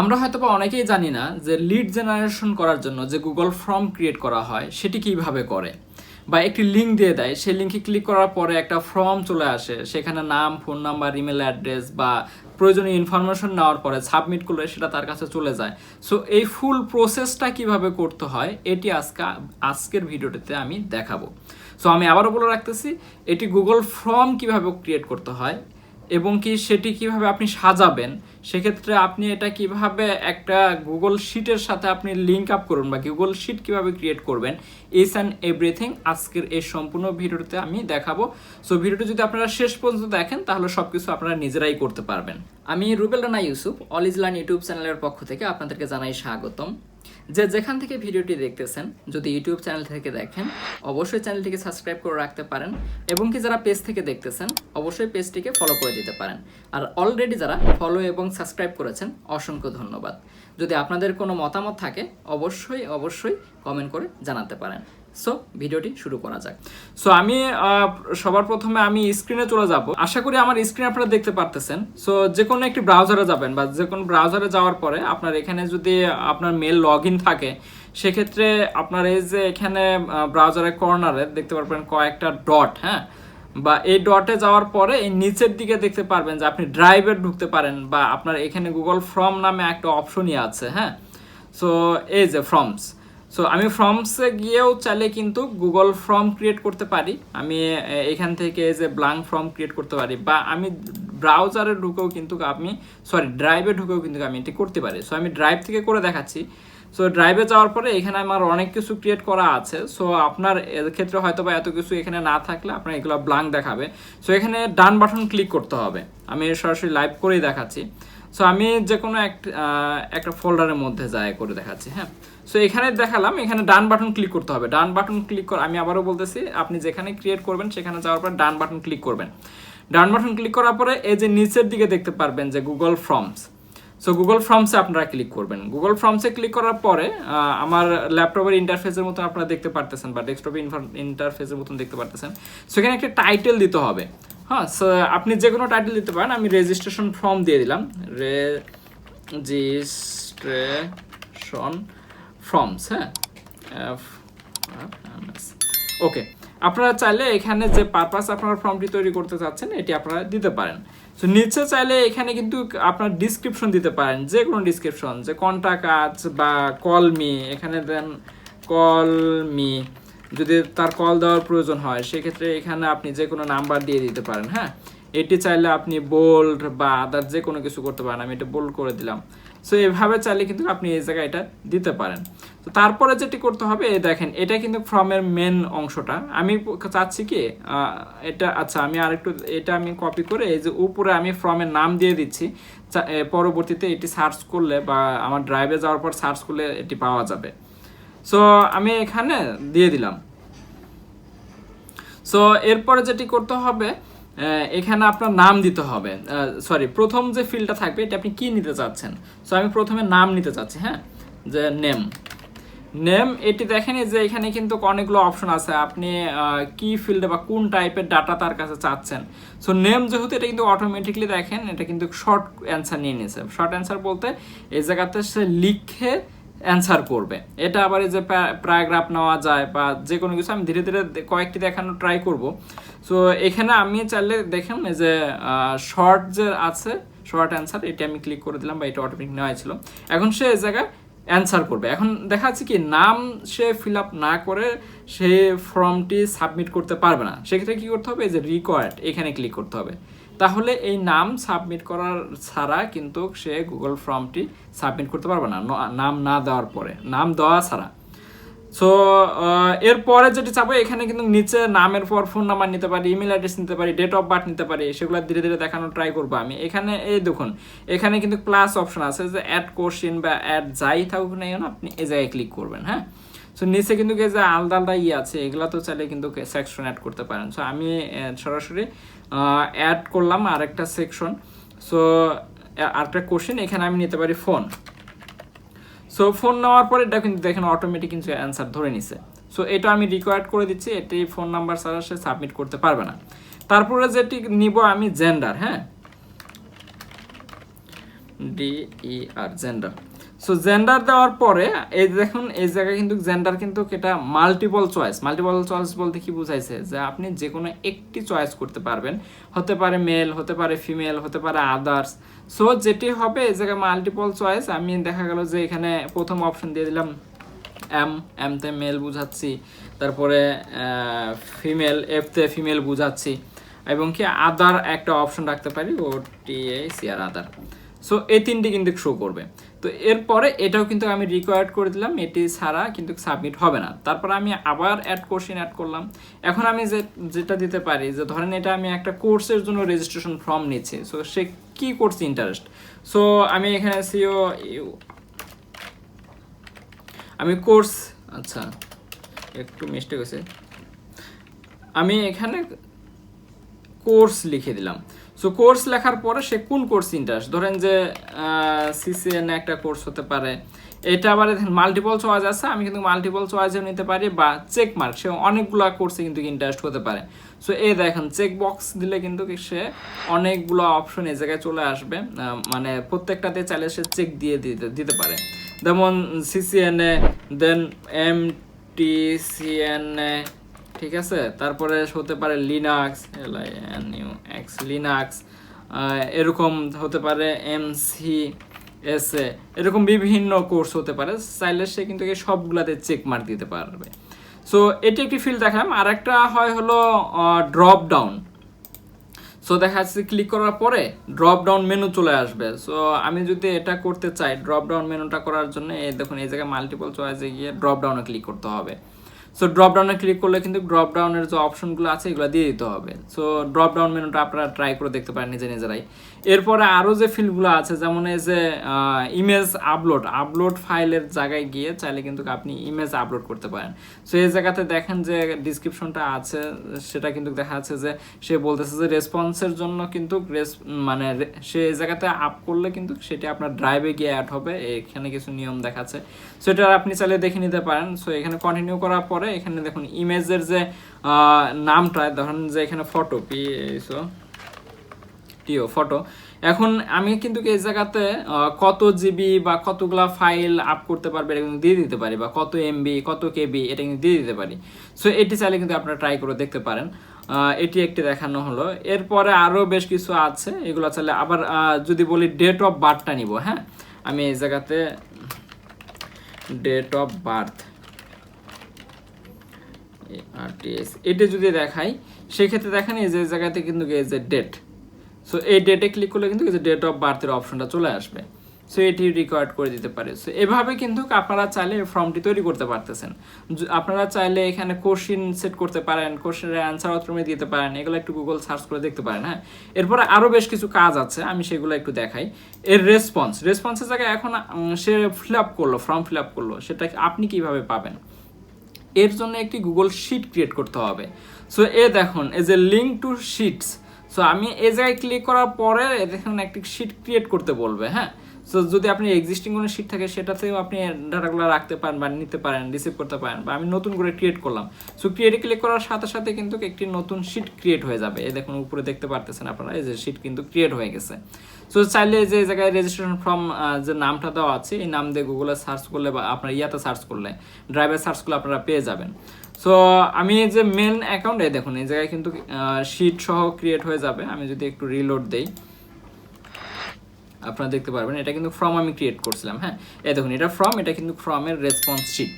আমরা হয়তো বা অনেকেই জানি না যে লিড জেনারেশন করার জন্য যে গুগল ফর্ম ক্রিয়েট করা হয়, সেটি কীভাবে করে? বা একটি লিঙ্ক দিয়ে দেয়, সেই লিঙ্কে ক্লিক করার পরে একটা ফর্ম চলে আসে, সেখানে নাম ফোন নাম্বার ইমেল অ্যাড্রেস বা প্রয়োজনীয় ইনফরমেশন নেওয়ার পরে সাবমিট করলে সেটা তার কাছে চলে যায়। সো এই ফুল প্রসেসটা কীভাবে করতে হয়, এটি আজকে, আজকের ভিডিওটিতে আমি দেখাবো। সো আমি আবারও বলে রাখতেছি, এটি গুগল ফর্ম কীভাবে ক্রিয়েট করতে হয় এবং কি সেটি কীভাবে আপনি সাজাবেন, সেক্ষেত্রে আপনি এটা কীভাবে একটা গুগল শিটের সাথে আপনি লিঙ্ক আপ করুন বা গুগল শিট কীভাবে ক্রিয়েট করবেন ইস অ্যান্ড এভরিথিং আজকের এই সম্পূর্ণ ভিডিওতে আমি দেখাবো। সো ভিডিওটি যদি আপনারা শেষ পর্যন্ত দেখেন, তাহলে সব কিছু আপনারা নিজেরাই করতে পারবেন। আমি রুবেল রানা ইউসুফ অল ইজলান ইউটিউব চ্যানেলের পক্ষ থেকে আপনাদেরকে জানাই স্বাগতম। যে যেখান থেকে ভিডিওটি দেখতেছেন, যদি ইউটিউব চ্যানেল থেকে দেখেন, অবশ্যই চ্যানেলটিকে সাবস্ক্রাইব করে রাখতে পারেন এবং কি যারা পেজ থেকে দেখতেছেন, অবশ্যই পেজটিকে ফলো করে দিতে পারেন। আর অলরেডি যারা ফলো এবং সাবস্ক্রাইব করেছেন, অসংখ্য ধন্যবাদ। যদি আপনাদের কোনো মতামত থাকে, অবশ্যই অবশ্যই কমেন্ট করে জানাতে পারেন। সো ভিডিওটি শুরু করা যাক। সো আমি সবার প্রথমে আমি স্ক্রিনে চলে যাব। আশা করি আমার স্ক্রিন আপনারা দেখতে পারতেছেন। সো যে কোনো একটি ব্রাউজারে যাবেন বা যে কোনো ব্রাউজারে যাওয়ার পরে আপনার এখানে যদি আপনার মেল লগ থাকে, সেক্ষেত্রে আপনার এই যে এখানে ব্রাউজারের কর্নারে দেখতে পারবেন কয়েকটা ডট হ্যাঁ? বা এই ডটে যাওয়ার পরে এই নিচের দিকে দেখতে পারবেন যে আপনি ড্রাইভে ঢুকতে পারেন বা আপনার এখানে গুগল ফর্ম নামে একটা অপশনই আছে হ্যাঁ? সো এই যে ফর্মস সো আমি ফর্মসে গিয়েও চাইলে কিন্তু গুগল ফর্ম ক্রিয়েট করতে পারি। আমি এখান থেকে যে ব্লাঙ্ক ফর্ম ক্রিয়েট করতে পারি বা আমি ব্রাউজারে ঢুকেও কিন্তু আমি সরি ড্রাইভে ঢুকেও কিন্তু আমি এটি করতে পারি। সো আমি ড্রাইভ থেকে করে দেখাচ্ছি। সো ড্রাইভে যাওয়ার পরে এখানে আমার অনেক কিছু ক্রিয়েট করা আছে। সো আপনার এর ক্ষেত্রে হয়তো বা এত কিছু এখানে না থাকলে আপনার এগুলো ব্লাঙ্ক দেখাবে। সো এখানে ডান বাটন ক্লিক করতে হবে। আমি সরাসরি লাইভ করেই দেখাচ্ছি। সো আমি যে কোনো এক- একটা ফোল্ডারের মধ্যে যায় করে দেখাচ্ছি হ্যাঁ। সো এখানে দেখালাম, এখানে ডান বাটন ক্লিক করতে হবে। ডান বাটন ক্লিক কর আমি আবারও বলতেছি, আপনি যেখানে ক্রিয়েট করবেন, সেখানে যাওয়ার পর ডান বাটন ক্লিক করবেন। ডান বাটন ক্লিক করার পরে এই যে নিচের দিকে দেখতে পারবেন যে গুগল ফর্মস সো গুগল ফর্মসে আপনারা ক্লিক করবেন। গুগল ফর্মসে ক্লিক করার পরে আমার ল্যাপটপের ইন্টারফেসের মতো আপনারা দেখতে পারতেছেন বা ডেস্কটপের ইন্টারফেসের মতন দেখতে পারতেছেন। সেখানে একটা টাইটেল দিতে হবে। হ্যাঁ so, আপনি যে কোনো টাইটেল দিতে পারেন। আমি রেজিস্ট্রেশন ফর্ম দিয়ে দিলাম। রেজিস্ট্রেশন ফর্মস হ্যাঁ ওকে আপনারা চাইলে এখানে যে পারপাস আপনারা ফর্মটি তৈরি করতে চাচ্ছেন, এটি আপনারা দিতে পারেন। সো নিচে চাইলে এখানে কিন্তু আপনার ডিসক্রিপশন দিতে পারেন, যে কোনো ডিসক্রিপশন যে কোনটা কাজ বা কল মি এখানে দেন কল মি যদি তার কল দেওয়ার প্রয়োজন হয়, সেক্ষেত্রে এখানে আপনি যে কোনো নাম্বার দিয়ে দিতে পারেন হ্যাঁ? এটি চাইলে আপনি বোল্ড বা আদার যে কোনো কিছু করতে পারেন, আমি এটা বোল্ড করে দিলাম। সো এভাবে চাইলে কিন্তু আপনি এই জায়গায় এটা দিতে পারেন। তো তারপরে যেটি করতে হবে দেখেন, এটা কিন্তু ফর্মের মেন অংশটা। আমি চাচ্ছি কি এটা আচ্ছা আমি আরেকটু, এটা আমি কপি করে এই যে উপরে আমি ফর্মের নাম দিয়ে দিচ্ছি। পরবর্তীতে এটি সার্চ করলে বা আমার ড্রাইভে যাওয়ার পর সার্চ করলে এটি পাওয়া যাবে। সো আমি এখানে দিয়ে দিলাম। সো এরপরে যেটি করতে হবে এখানে আপনার নাম দিতে হবে। সরি প্রথম যে ফিল্ডটা থাকবে, এটা আপনি কি নিতে চাচ্ছেন? সো আমি প্রথমে নাম নিতে চাচ্ছি হ্যাঁ? যে নেম নেম এটি দেখেনি যে এখানে কিন্তু অনেকগুলো অপশন আছে। আপনি কি ফিল্ডে বা কোন টাইপের ডাটা তার কাছে চাচ্ছেন? সো নেম যেহেতু এটা কিন্তু অটোমেটিকলি দেখেন, এটা কিন্তু শর্ট অ্যান্সার নিয়ে নিয়েছে। শর্ট অ্যান্সার বলতে এই জায়গাতে সে লিখে অ্যান্সার করবে। এটা আবার এই যে প্যারাগ্রাফ নেওয়া যায় বা যে কোনো কিছু, আমি ধীরে ধীরে কয়েকটি দেখানো ট্রাই করব। সো এখানে আমি চাইলে দেখেন যে শর্ট যে আছে শর্ট অ্যান্সার এটা আমি ক্লিক করে দিলাম বা এটা অটোমেটিক নেওয়া ছিল। এখন সে এই জায়গায় অ্যান্সার করবে। এখন দেখা যাচ্ছে কি, নাম সে ফিল আপ না করে সে ফর্মটি সাবমিট করতে পারবে না। সেক্ষেত্রে কি করতে হবে? এই যে রিকোয়ার্ড এখানে ক্লিক করতে হবে। তাহলে এই নাম সাবমিট করার ছাড়া কিন্তু সে গুগল ফর্মটি সাবমিট করতে পারবে না, নাম না দেওয়ার পরে। নাম দেওয়া ছাড়া। সো এরপরে যেটি চাবো, এখানে কিন্তু নিচে নামের পর ফোন নাম্বার নিতে পারি ইমেল অ্যাড্রেস নিতে পারি ডেট অফ বার্থ নিতে পারি, সেগুলো ধীরে ধীরে দেখানো ট্রাই করব আমি। এখানে, এই দেখুন, এখানে কিন্তু প্লাস অপশন আছে, যে অ্যাড কোশ্চিন বা অ্যাড যাই থাকুক না আপনি এই জায়গায় ক্লিক করবেন হ্যাঁ? সো নিচে কিন্তু যে আলাদা আলাদা ইয়ে আছে, এগুলো তো চাইলে কিন্তু সেকশন অ্যাড করতে পারেন। সো আমি সরাসরি অ্যাড করলাম আরেকটা সেকশন সো আরেকটা কোশ্চেন এখানে আমি নিতে পারি ফোন সো ফোন নেওয়ার পরে এটা কিন্তু দেখেন অটোমেটিক কিন্তু অ্যান্সার ধরে নিছে। সো এটা আমি রিকোয়ার্ড করে দিচ্ছি এটি ফোন নাম্বার ছাড়া সে সাবমিট করতে পারবে না। তারপরে যেটি নিব আমি জেন্ডার হ্যাঁ? D E R gender so gender দেওয়ার পরে, এই দেখুন, এই জায়গায় কিন্তু জেন্ডার কিন্তু এটা মাল্টিপল চয়েস মাল্টিপল চয়েস বলতে কি বুঝাইছে? যে আপনি যে কোনো একটি চয়েস করতে পারবেন। হতে পারে মেল হতে পারে ফিমেল হতে পারে আদার্স সো যেটি হবে, এই জায়গায় মাল্টিপল চয়েস আমি দেখা গেল যে এখানে প্রথম অপশন দিয়ে দিলাম এম এমতে মেল বুঝাচ্ছি। তারপরে ফিমেল এফতে ফিমেল বুঝাচ্ছি। এবং কি আদার একটা অপশন রাখতে পারি ও টি A C R other so এই তিনটি কিন্তু শো করবে। তো এরপরে এটাও কিন্তু আমি রিকোয়ার্ড করে দিলাম, এটি ছাড়া কিন্তু সাবমিট হবে না। তারপর আমি আবার অ্যাড কোশ্চেন অ্যাড করলাম। এখন আমি যে, যেটা দিতে পারি, যে ধরেন এটা আমি একটা কোর্সের জন্য রেজিস্ট্রেশন ফর্ম নিচ্ছি সো সে কি করছে ইন্টারেস্ট সো আমি এখানে সিও আমি কোর্স আচ্ছা একটু মিস্টেক হয়েছে। আমি এখানে কোর্স লিখে দিলাম। সো কোর্স লেখার পরে সে কোন কোর্স ইন্টারেস্ট ধরেন যে সিসিএন একটা কোর্স হতে পারে। এটা আবার মাল্টিপল চয়েস আছে, আমি কিন্তু মাল্টিপল চয়েসও নিতে পারি বা চেক মার্ক সে অনেকগুলো কোর্সে কিন্তু ইন্টারেস্ট হতে পারে। সো এই দেখেন চেক বক্স দিলে কিন্তু সে অনেকগুলো অপশন এই জায়গায় চলে আসবে মানে প্রত্যেকটাতে চাইলে সে চেক দিয়ে দিতে দিতে পারে। যেমন CCNA then M T CNA ঠিক আছে? তারপরে হতে পারে Linux L I N U X Linux এরকম হতে পারে এম সি এস এ এরকম বিভিন্ন কোর্স হতে পারে। চাইলে সে কিন্তু এই সবগুলাতে চেক মার্ক দিতে পারবে। সো এটি একটি ফিল্ড দেখালাম। আর একটা হয় হলো ড্রপ ডাউন সো দেখা যাচ্ছে ক্লিক করার পরে ড্রপ ডাউন মেনু চলে আসবে। সো আমি যদি এটা করতে চাই ড্রপ ডাউন মেনুটা করার জন্য, এই দেখুন, এই জায়গায় মাল্টিপল চয়েসে গিয়ে ড্রপ ডাউনে ক্লিক করতে হবে। সো ড্রপ ডাউনে ক্লিক করলে কিন্তু ড্রপ ডাউনের যে অপশনগুলো আছে, এগুলো দিয়ে দিতে হবে। সো ড্রপ ডাউন মেনুটা আপনারা ট্রাই করে দেখতে পারেন নিজে নিজেরাই। এরপরে আরও যে ফিল্ডগুলো আছে, যেমন এই যে ইমেজ আপলোড আপলোড ফাইলের জায়গায় গিয়ে চাইলে কিন্তু আপনি ইমেজ আপলোড করতে পারেন। সো এই জায়গাতে দেখেন যে ডিসক্রিপশনটা আছে, সেটা কিন্তু দেখা যাচ্ছে যে সে বলতেছে যে রেসপন্সের জন্য কিন্তু মানে সে এই জায়গাতে আপ করলে কিন্তু সেটা আপনার ড্রাইভে গিয়ে অ্যাড হবে, এখানে কিছু নিয়ম দেখাচ্ছে। সো এটা আপনি চাইলে দেখে নিতে পারেন। সো এখানে কন্টিনিউ করার পরে এখানে দেখুন ইমেজের যে নামটা, ধরেন যে এখানে ফটো পি সো টিও ফটো এখন আমি কিন্তু এই জায়গাতে কত জিবি বা কতগুলা ফাইল আপ করতে পারবে এটা কিন্তু দিয়ে দিতে পারি, বা কত এমবি কত কেবি এটা কিন্তু দিয়ে দিতে পারি। সো এটি চাইলে কিন্তু আপনারা ট্রাই করে দেখতে পারেন। এটি একটি দেখানো হলো। এরপরে আরও বেশ কিছু আছে, এগুলো চাইলে আবার যদি বলি ডেট অফ বার্থটা নিব হ্যাঁ? আমি এই জায়গাতে ডেট অফ বার্থ আরটিএস এটা যদি দেখাই, সেক্ষেত্রে দেখেন এই যে জায়গাতে কিন্তু এই যে ডেট সো এই ডেটে ক্লিক করলে কিন্তু ডেট অফ বার্থের অপশনটা চলে আসবে। সো এটি রিকোয়ার্ড করে দিতে পারে। সো এভাবে কিন্তু আপনারা চাইলে ফর্মটি তৈরি করতে পারতেছেন। আপনারা চাইলে এখানে কোশ্চিন সেট করতে পারেন কোশ্চিনের অ্যান্সার অথরমে দিতে পারেন। এগুলো একটু গুগল সার্চ করে দেখতে পারেন হ্যাঁ? এরপরে আরও বেশ কিছু কাজ আছে, আমি সেগুলো একটু দেখাই। এর রেসপন্স রেসপন্সের জায়গায় এখন সে ফিল আপ করল ফর্ম ফিল আপ করল, সেটা আপনি কীভাবে পাবেন? এর জন্য একটি গুগল শিট ক্রিয়েট করতে হবে। সো এ দেখুন as a link to sheets so আমি এ জায়গায় ক্লিক করার পরে এ দেখুন একটি শিট ক্রিয়েট করতে বলবে হ্যাঁ? সো যদি আপনি এক্সিস্টিং কোনো শিট থাকে, সেটাতেও আপনি ডাটাগুলো রাখতে পারেন বা নিতে পারেন রিসিভ করতে পারেন বা আমি নতুন করে ক্রিয়েট করলাম। সো ক্রিয়েটে ক্লিক করার সাথে সাথে কিন্তু একটি নতুন শিট ক্রিয়েট হয়ে যাবে। এই দেখুন, উপরে দেখতে পারতেছেন আপনারা, এই যে শিট কিন্তু ক্রিয়েট হয়ে গেছে। সো চাইলে যে জায়গায় রেজিস্ট্রেশন ফর্ম যে নামটা দেওয়া আছে, এই নাম দিয়ে গুগলে সার্চ করলে বা আপনার ইয়াতে সার্চ করলে ড্রাইভে সার্চ করলে আপনারা পেয়ে যাবেন। সো আমি এই যে মেন অ্যাকাউন্ট এই দেখুন, এই জায়গায় কিন্তু শিট সহ ক্রিয়েট হয়ে যাবে। আমি যদি একটু রিলোড দেই, আপনারা দেখতে পারবেন, এটা কিন্তু ফর্ম আমি ক্রিয়েট করছিলাম হ্যাঁ? এই দেখুন, এটা ফর্ম এটা কিন্তু ফর্মের রেসপন্স শিট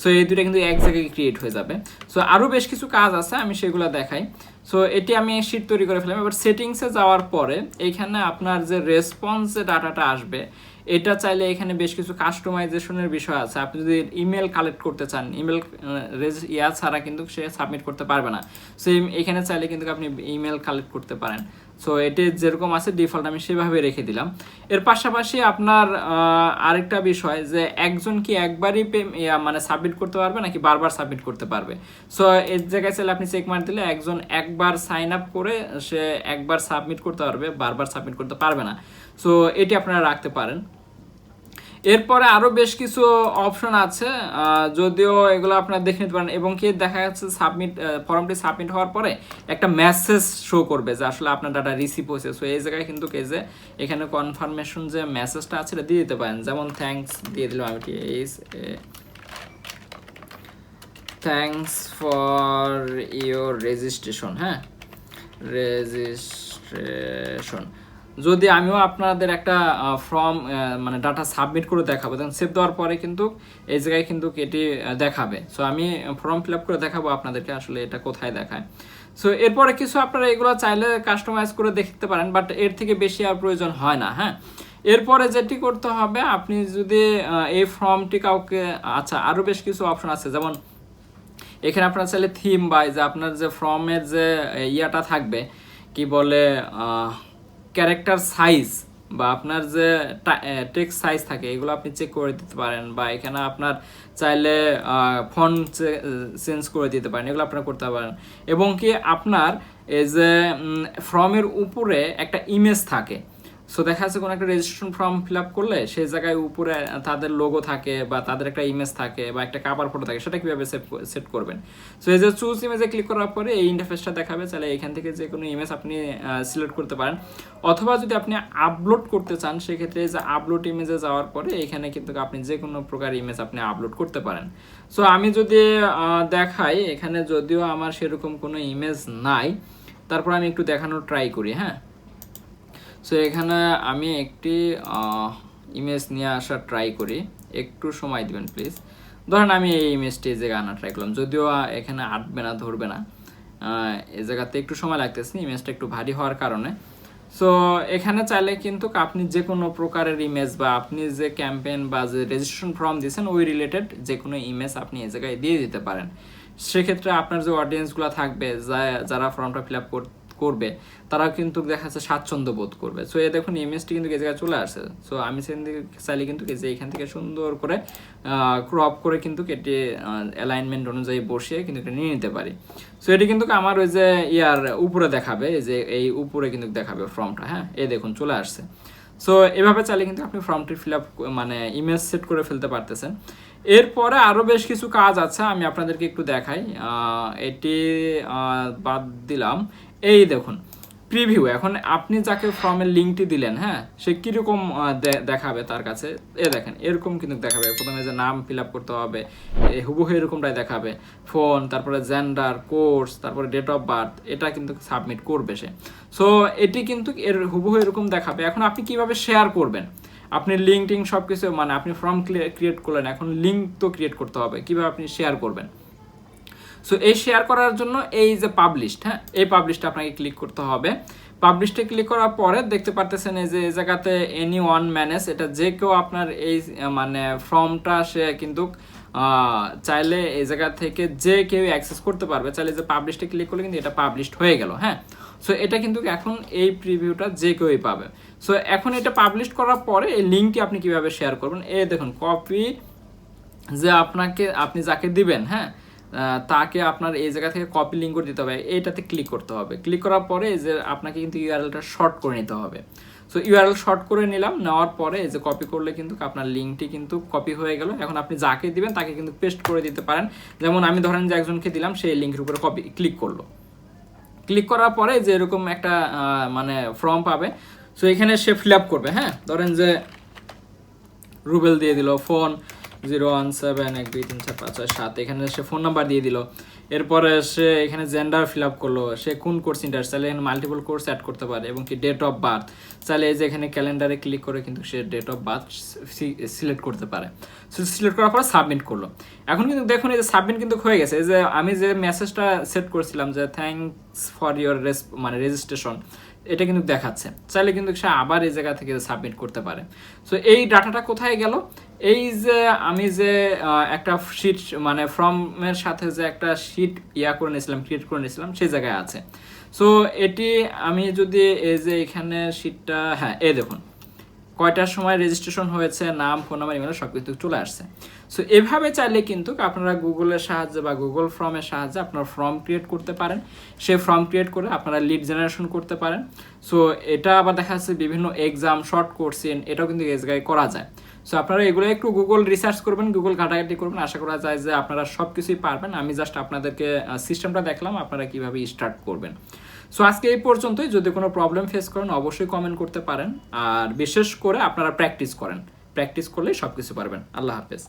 সো এই দুটা কিন্তু এক জায়গায় ক্রিয়েট হয়ে যাবে। সো আরও বেশ কিছু কাজ আছে, আমি সেগুলো দেখাই। সো এটি আমি শিট তৈরি করে ফেলাম এবার সেটিংসে যাওয়ার পরে এইখানে আপনার যে রেসপন্স যে ডাটাটা আসবে এটা চাইলে এখানে বেশ কিছু কাস্টমাইজেশনের বিষয় আছে। আপনি যদি ইমেল কালেক্ট করতে চান ইমেল ইয়া ছাড়া কিন্তু সে সাবমিট করতে পারবে না। সো এখানে চাইলে কিন্তু আপনি ইমেল কালেক্ট করতে পারেন। সো এটি যেরকম আছে ডিফল্ট আমি সেভাবে রেখে দিলাম। এর পাশাপাশি আপনার আরেকটা বিষয় যে একজন কি একবারই মানে সাবমিট করতে পারবে নাকি বারবার সাবমিট করতে পারবে? সো এর জায়গায় চাইলে আপনি চেক মার দিলে একজন একবার সাইন আপ করে সে একবার সাবমিট করতে পারবে, বারবার সাবমিট করতে পারবে না। সো এটি আপনারা রাখতে পারেন। এরপরে আরও বেশ কিছু অপশন আছে যদিও এগুলো আপনারা দেখে নিতে পারেন। এবং কি দেখা যাচ্ছে সাবমিট ফর্মটি সাবমিট হওয়ার পরে একটা মেসেজ শো করবে যে আসলে আপনার ডাটা রিসিভ হয়েছে। সো এই জায়গায় কিন্তু কে যে এখানে কনফার্মেশন যে মেসেজটা আছে, এটা দিয়ে দিতে পারেন। যেমন থ্যাঙ্কস দিয়ে দিলাম আমি এইস থ্যাঙ্কস ফর ইওর রেজিস্ট্রেশন হ্যাঁ? রেজিস্ট্রেশন যদি আমিও আপনাদের একটা ফর্ম মানে ডাটা সাবমিট করে দেখাবো তখন সেভ দেওয়ার পরে কিন্তু এই জায়গায় কিন্তু এটি দেখাবে। সো আমি ফর্ম ফিল আপ করে দেখাবো আপনাদেরকে আসলে এটা কোথায় দেখায়। সো এরপরে কিছু আপনারা এগুলো চাইলে কাস্টমাইজ করে দেখতে পারেন বাট এর থেকে বেশি আর প্রয়োজন হয় না হ্যাঁ? এরপরে যেটি করতে হবে, আপনি যদি এই ফর্মটি কাউকে আচ্ছা আরও বেশ কিছু অপশন আছে, যেমন এখানে আপনার চাইলে থিম বা যে আপনার যে ফর্মের যে ইয়াটা থাকবে, কি বলে ক্যারেক্টার সাইজ বা আপনার যে টেক্সট সাইজ থাকে, এগুলো আপনি চেক করে দিতে পারেন বা এখানে আপনার চাইলে ফোন চেঞ্জ করে দিতে পারেন, এগুলো আপনারা করতে পারেন। এবং কি আপনার এই যে ফর্মের উপরে একটা ইমেজ থাকে। সো দেখা যাচ্ছে কোনো একটা রেজিস্ট্রেশন ফর্ম ফিল আপ করলে সেই জায়গায় উপরে তাদের লোগো থাকে বা তাদের একটা ইমেজ থাকে বা একটা কাভার ফটো থাকে, সেটা কীভাবে সেট সেট করবেন? সো এই যে চুজ ইমেজে ক্লিক করার পরে এই ইন্টারফেসটা দেখাবে, তাহলে এখান থেকে যে কোনো ইমেজ আপনি সিলেক্ট করতে পারেন। অথবা যদি আপনি আপলোড করতে চান, সেক্ষেত্রে যে আপলোড ইমেজে যাওয়ার পরে এখানে কিন্তু আপনি যে কোনো প্রকার ইমেজ আপনি আপলোড করতে পারেন। সো আমি যদি দেখাই, এখানে যদিও আমার সেরকম কোনো ইমেজ নাই, তারপর আমি একটু দেখানোর ট্রাই করি হ্যাঁ? সো এখানে আমি একটি ইমেজ নিয়ে আসার ট্রাই করি। একটু সময় দিবেন প্লিজ ধরেন আমি এই ইমেজটি এই জায়গায় আনা ট্রাই করলাম। যদিও এখানে আটবে না, ধরবে না। এই জায়গাতে একটু সময় লাগতেছে ইমেজটা একটু ভারী হওয়ার কারণে। সো এখানে চাইলে কিন্তু আপনি যে কোনো প্রকারের ইমেজ বা আপনি যে ক্যাম্পেইন বা যে রেজিস্ট্রেশন ফর্ম দিয়েছেন, ওই রিলেটেড যে কোনো ইমেজ আপনি এই জায়গায় দিয়ে দিতে পারেন। সেক্ষেত্রে আপনার যে অডিয়েন্সগুলো থাকবে যারা ফর্মটা ফিল আপ করবে তারা কিন্তু দেখা যাচ্ছে স্বাচ্ছন্দ্য বোধ করবে। সো এ দেখুন ইমেজটি কিন্তু জায়গায় চলে আসছে। সো আমি সেখান থেকে চাইলে কিন্তু যে এখান থেকে সুন্দর করে ক্রপ করে কিন্তু এটি অ্যালাইনমেন্ট অনুযায়ী বসিয়ে কিন্তু এটা নিয়ে নিতে পারি। সো এটি কিন্তু আমার ওই যে ইয়ার উপরে দেখাবে যে এই উপরে কিন্তু দেখাবে ফর্মটা হ্যাঁ? এ দেখুন, চলে আসছে। সো এভাবে চাইলে কিন্তু আপনি ফর্মটি ফিল আপ মানে ইমেজ সেট করে ফেলতে পারতেছেন। এরপরে আরও বেশ কিছু কাজ আছে, আমি আপনাদেরকে একটু দেখাই। এটি বাদ দিলাম। এই দেখুন প্রিভিউ এখন আপনি যাকে ফর্মের লিঙ্কটি দিলেন হ্যাঁ সে কীরকম দেখাবে তার কাছে, এ দেখেন, এরকম কিন্তু দেখাবে। প্রথমে যে নাম ফিল করতে হবে, এ হুবহু এরকমটাই দেখাবে। ফোন, তারপরে জেন্ডার কোর্স তারপরে ডেট অফ বার্থ এটা কিন্তু সাবমিট করবে সে। সো এটি কিন্তু এর হুবহু এরকম দেখাবে। এখন আপনি কীভাবে শেয়ার করবেন? আপনি লিঙ্ক টিঙ্ক সব কিছু মানে আপনি ফর্ম ক্রিয়েট করলেন, এখন লিঙ্ক তো ক্রিয়েট করতে হবে। কীভাবে আপনি শেয়ার করবেন? সো এই শেয়ার করার জন্য এই যে পাবলিশড হ্যাঁ এই পাবলিশটা আপনাকে ক্লিক করতে হবে। পাবলিশটে ক্লিক করার পরে দেখতে পারতেছেন এই যে, এই জায়গাতে এনি ওয়ান ম্যানেজ এটা যে কেউ আপনার এই মানে ফর্মটা সে কিন্তু চাইলে এই জায়গা থেকে যে কেউ অ্যাক্সেস করতে পারবে, চাইলে যে পাবলিশটে ক্লিক করলে কিন্তু এটা পাবলিশড হয়ে গেল হ্যাঁ। সো এটা কিন্তু এখন এই প্রিভিউটা যে কেউই পাবে। সো এখন এটা পাবলিশ করার পরে এই লিঙ্কটি আপনি কীভাবে শেয়ার করবেন? এই দেখুন কপি যে আপনাকে, আপনি যাকে দিবেন হ্যাঁ তাকে আপনার এই জায়গা থেকে কপি লিঙ্ক করে দিতে হবে। এইটাতে ক্লিক করতে হবে। ক্লিক করার পরে যে আপনাকে কিন্তু ইউআরএলটা শর্ট করে নিতে হবে। সো ইউআরএল শর্ট করে নিলাম, নেওয়ার পরে যে কপি করলে কিন্তু আপনার লিঙ্কটি কিন্তু কপি হয়ে গেল। এখন আপনি যাকে দিবেন তাকে কিন্তু পেস্ট করে দিতে পারেন। যেমন আমি ধরেন যে একজনকে দিলাম সেই লিঙ্কের উপরে কপি ক্লিক করল। ক্লিক করার পরে যে এরকম একটা মানে ফর্ম পাবে। সো এখানে সে ফিল আপ করবে হ্যাঁ? ধরেন যে রুবেল দিয়ে দিল ফোন জিরো ওয়ান সেভেন এক দুই তিন চার পাঁচ ছয় সাত। এখানে সে ফোন নাম্বার দিয়ে দিল। এরপরে সে এখানে জেন্ডার ফিল আপ করল। সে কোন কোর্স ইন্টারেস্ট চাইলে এখানে মাল্টিপল কোর্স অ্যাড করতে পারে এবং কি ডেট অফ বার্থ চাইলে এই যে এখানে ক্যালেন্ডারে ক্লিক করে কিন্তু সে ডেট অফ বার্থ সিলেক্ট করতে পারে। সিলেক্ট করার পর সাবমিট করল। এখন কিন্তু দেখুন এই যে সাবমিট কিন্তু হয়ে গেছে। এই যে আমি যে মেসেজটা সেট করছিলাম যে থ্যাঙ্কস ফর ইয়োর মানে রেজিস্ট্রেশন এটা কিন্তু দেখাচ্ছে। চাইলে কিন্তু সে আবার এই জায়গা থেকে সাবমিট করতে পারে। সো এই ডাটাটা কোথায় গেল? এই যে আমি যে একটা শিট মানে ফর্মের সাথে যে একটা শিট ইয়া করে নিয়েছিলাম ক্রিয়েট করে নিয়েছিলাম, সেই জায়গায় আছে। সো এটি আমি যদি এই যে এখানে শিটটা হ্যাঁ এই দেখুন। কয়টার সময় রেজিস্ট্রেশন হয়েছে, নাম ফোন নাম্বার ইমেল সব কিছু চলে আসছে। সো এভাবে চাইলে কিন্তু আপনারা গুগলের সাহায্যে বা গুগল ফর্মের সাহায্যে আপনারা ফর্ম ক্রিয়েট করতে পারেন। সেই ফর্ম ক্রিয়েট করে আপনারা লিড জেনারেশন করতে পারেন। সো এটা আবার দেখা যাচ্ছে বিভিন্ন এক্সাম শর্ট কোর্সিন এটাও কিন্তু জায়গায় করা যায়। সো আপনারা এগুলো একটু গুগল রিসার্চ করবেন গুগল ঘাটাঘাটি করবেন। আশা করা যায় যে আপনারা সব কিছুই পারবেন। আমি জাস্ট আপনাদেরকে সিস্টেমটা দেখলাম, আপনারা কীভাবে স্টার্ট করবেন। সো আজকে এই পর্যন্তই। যদি কোনো প্রবলেম ফেস করেন, অবশ্যই কমেন্ট করতে পারেন। আর বিশেষ করে আপনারা প্র্যাকটিস করেন। প্র্যাকটিস করলেই সব কিছু পারবেন। আল্লাহ হাফেজ।